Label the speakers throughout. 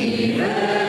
Speaker 1: Amen.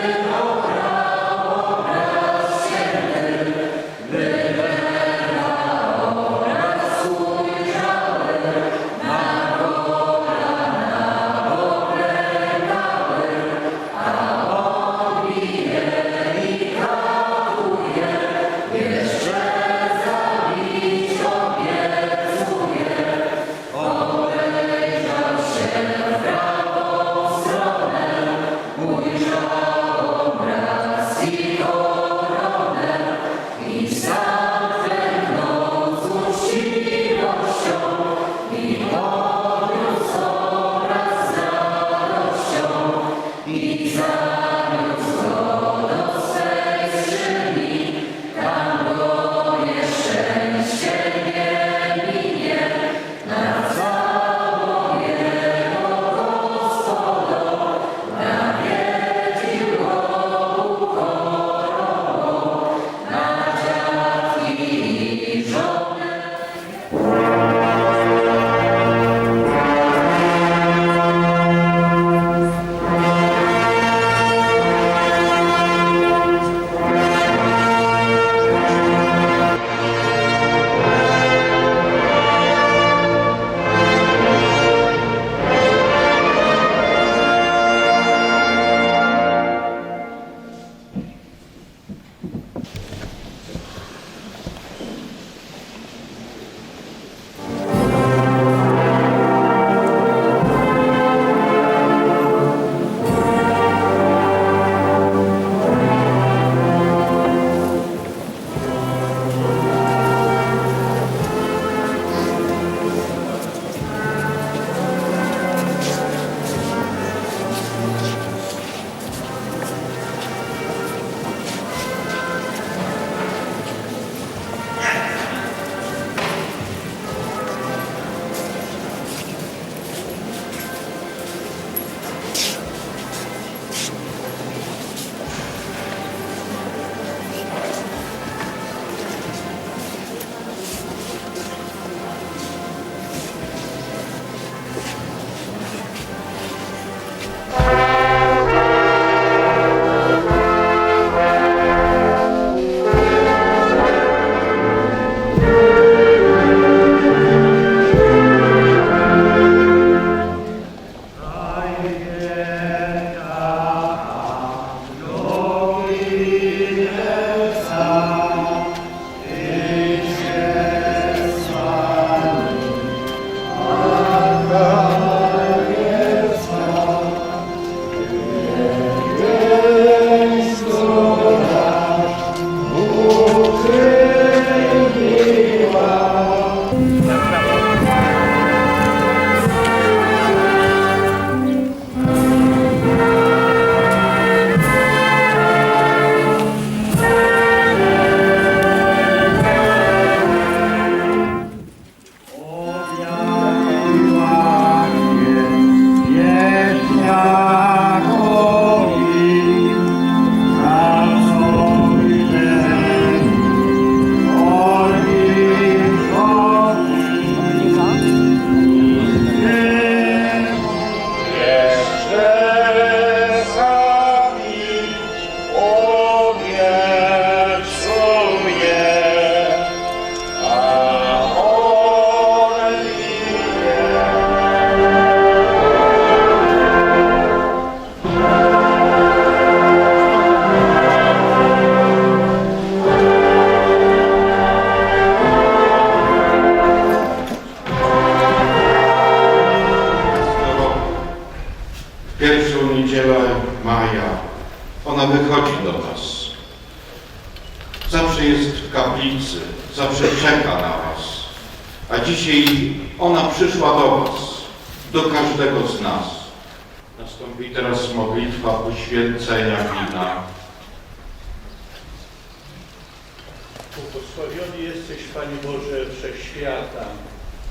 Speaker 2: Błogosławiony jesteś, Panie Boże, Wszechświata,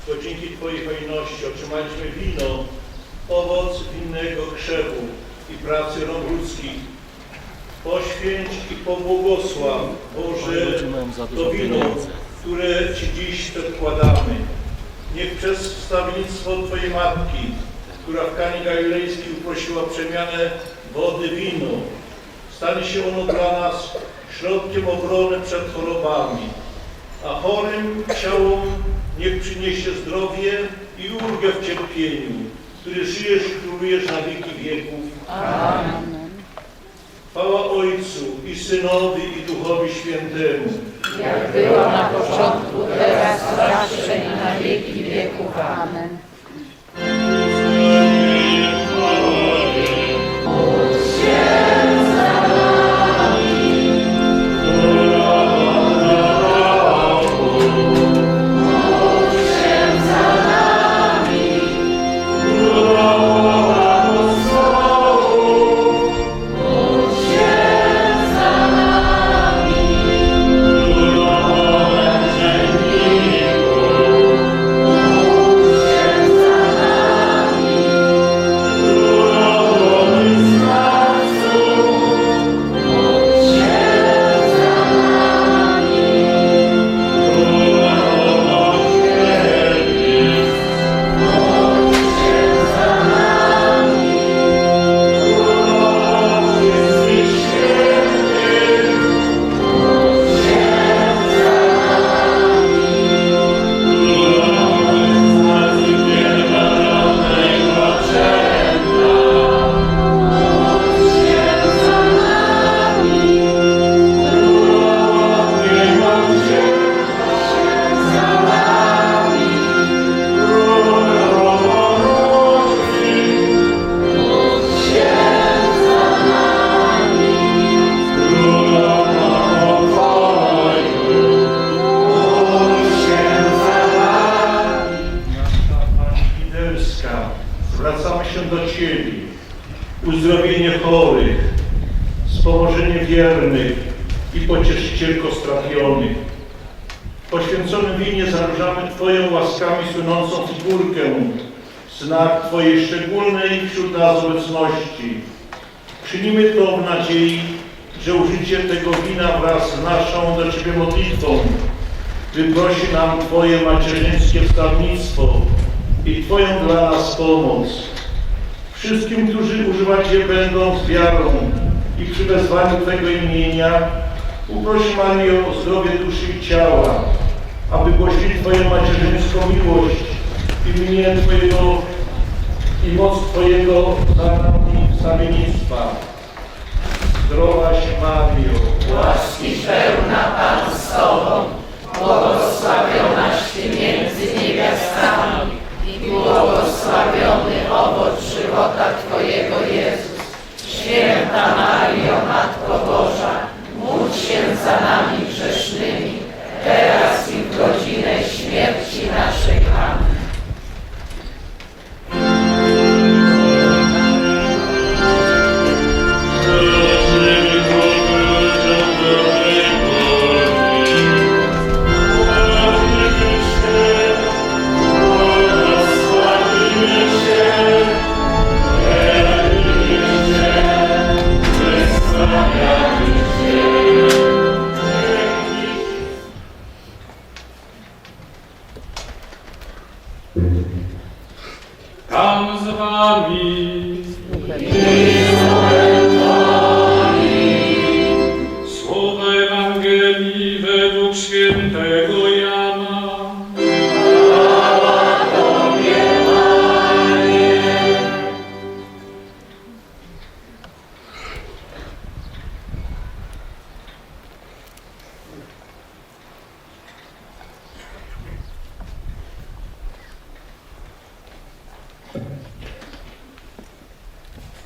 Speaker 2: bo dzięki Twojej hojności otrzymaliśmy wino, owoc winnego krzewu i pracy rąk ludzkich. Poświęć i pobłogosław, Boże, to wino, które Ci dziś przedkładamy. Niech przez wstawiennictwo Twojej Matki, która w Kanie Galilejskiej uprosiła przemianę wody wino, stanie się ono dla nas środkiem obrony przed chorobami, a chorym ciałom niech przyniesie zdrowie i ulgę w cierpieniu, który żyjesz i królujesz na wieki wieków.
Speaker 3: Amen.
Speaker 2: Chwała Ojcu i Synowi i Duchowi Świętemu,
Speaker 3: Jak było na początku, teraz, zawsze i na wieki wieków. Amen.
Speaker 2: Figurkę, znak Twojej szczególnej wśród nas obecności. Czynimy to w nadziei, że użycie tego wina wraz z naszą do Ciebie modlitwą wyprosi nam Twoje macierzyńskie wstawnictwo i Twoją dla nas pomoc. Wszystkim, którzy używać je będą z wiarą i przy wezwaniu Twego imienia, uproś Mario o zdrowie duszy i ciała, aby głosili Twoją macierzyńską miłość i mnie Twojego i moc Twojego za nami wstawiennictwa. Zdrowaś Mario,
Speaker 3: Łaski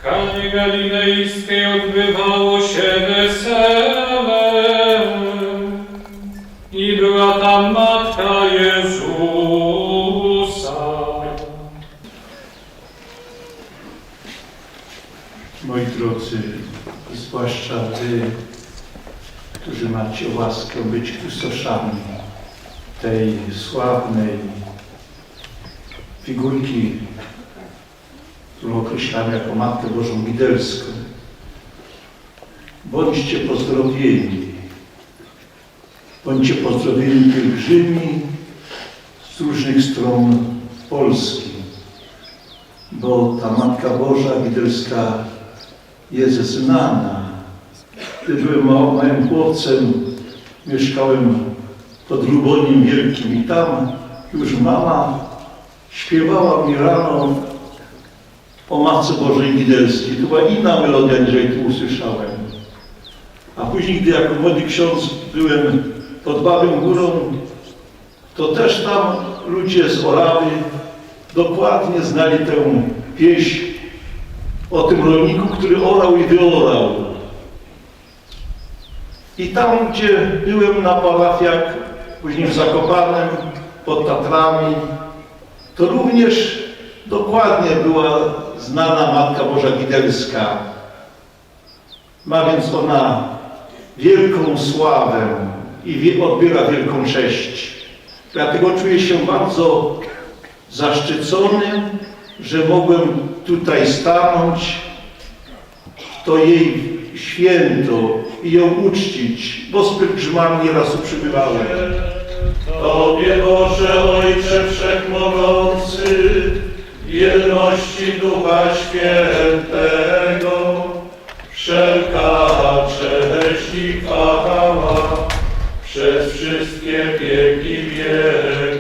Speaker 4: Kanie Galilejskiej odbywało się wesele i była tam Matka Jezusa.
Speaker 2: Moi drodzy, zwłaszcza Wy, którzy macie łaskę być kustoszami tej sławnej figurki, którą określamy jako Matkę Bożą Widelską. Bądźcie pozdrowieni. Bądźcie pozdrowieni pielgrzymi z różnych stron Polski, bo ta Matka Boża Widelska jest znana. Gdy byłem mał- małym chłopcem, mieszkałem pod Luboniem Wielkim i tam już mama śpiewała mi rano o Matce Bożej Widelskiej. To była inna melodia, niż tu usłyszałem. A później, gdy jako młody ksiądz byłem pod Babą Górą, to też tam ludzie z Orawy dokładnie znali tę pieśń o tym rolniku, który orał i wyorał. I tam, gdzie byłem na parafiach, później w Zakopanem, pod Tatrami, to również dokładnie była znana Matka Boża Widelska. Ma więc ona wielką sławę i odbiera wielką cześć. Dlatego czuję się bardzo zaszczycony, że mogłem tutaj stanąć, to jej święto i ją uczcić, bo z pielgrzymami nieraz przybywałem.
Speaker 3: Tobie Boże Ojcze Wszechmogący, jedności Ducha Świętego, wszelka cześć i chwała przez wszystkie wieki wieków.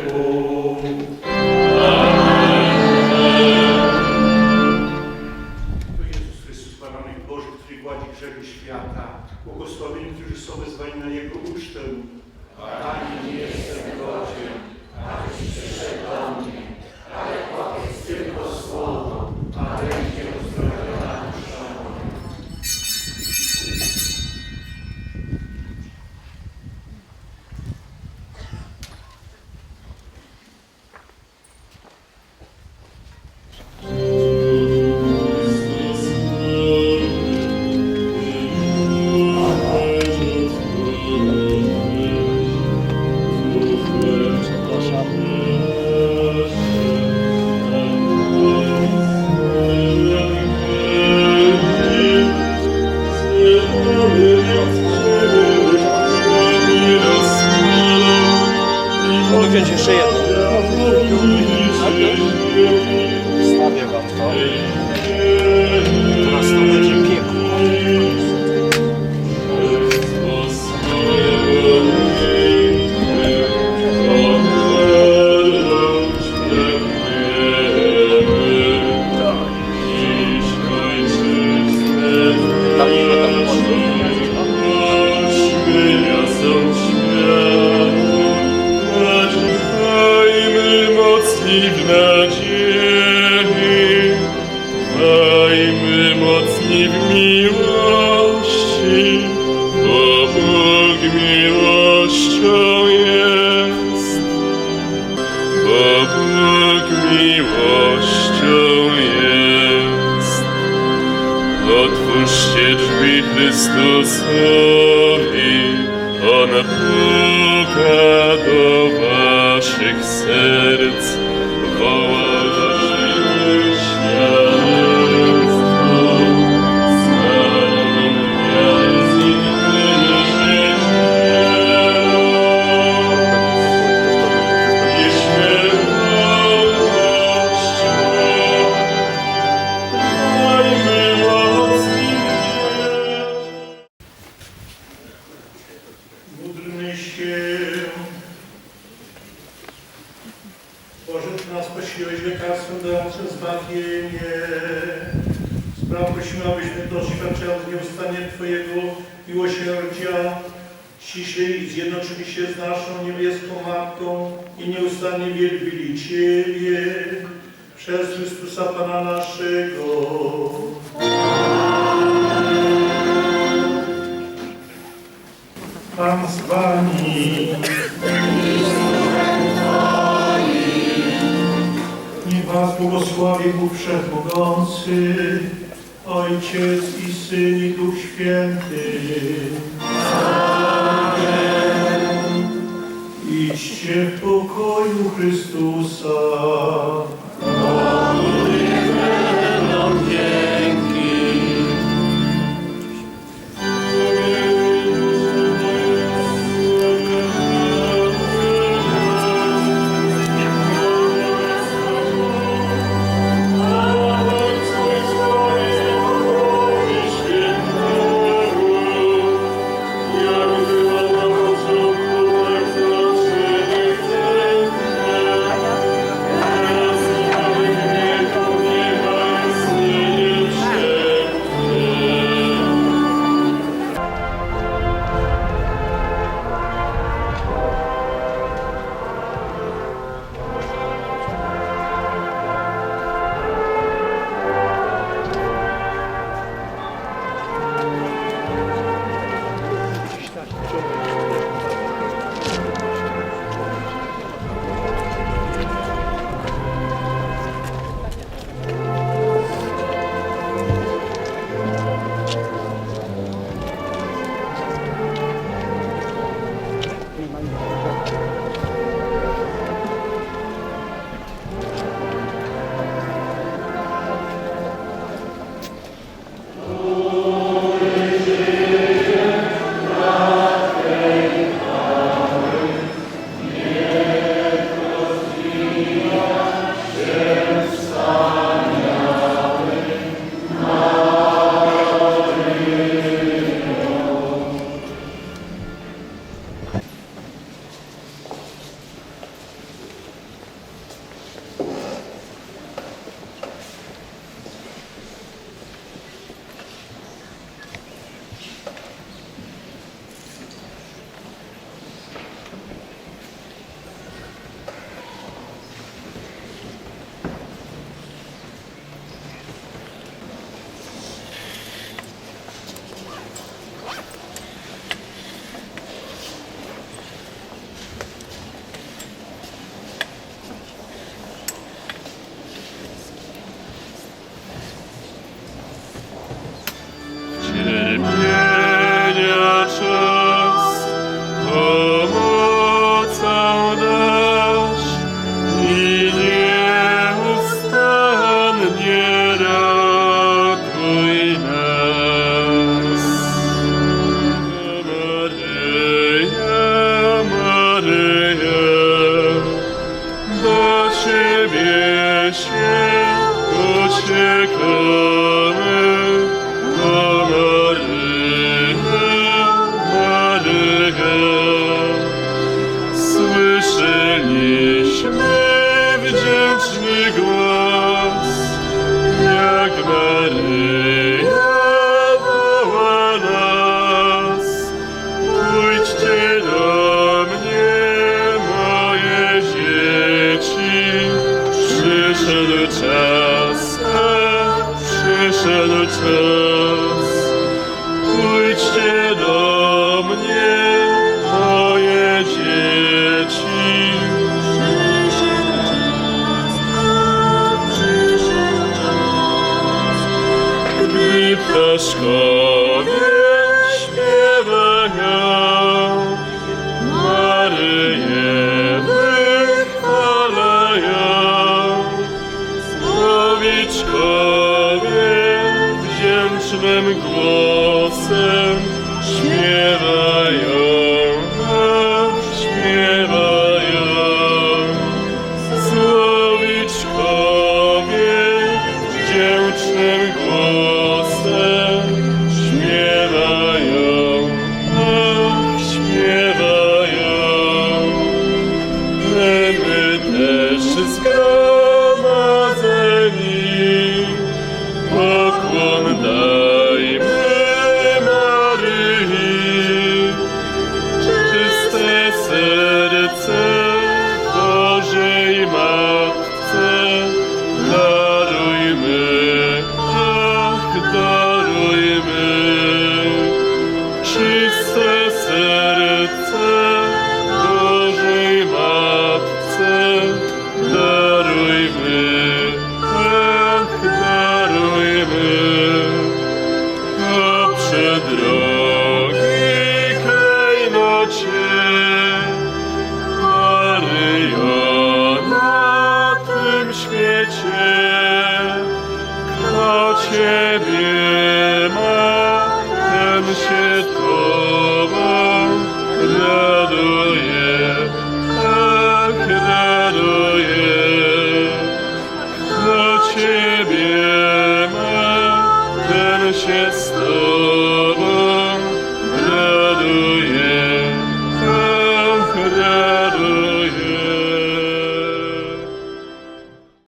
Speaker 5: Mogę wziąć jeszcze jedno. Wstawię wam to. Teraz to będzie piekło.
Speaker 3: Bo Bóg miłością jest, bo Bóg miłością jest. Otwórzcie drzwi Chrystusowi, On puka do waszych serc,
Speaker 2: z Wami. Niech Was błogosławi Bóg Wszechmogący, Ojciec i Syn i Duch Święty. Amen. Idźcie w pokoju Chrystusa.
Speaker 3: 是。Ptaszkowie śpiewają, Maryję wychwalają. Słowiczkowie wdzięcznym głosem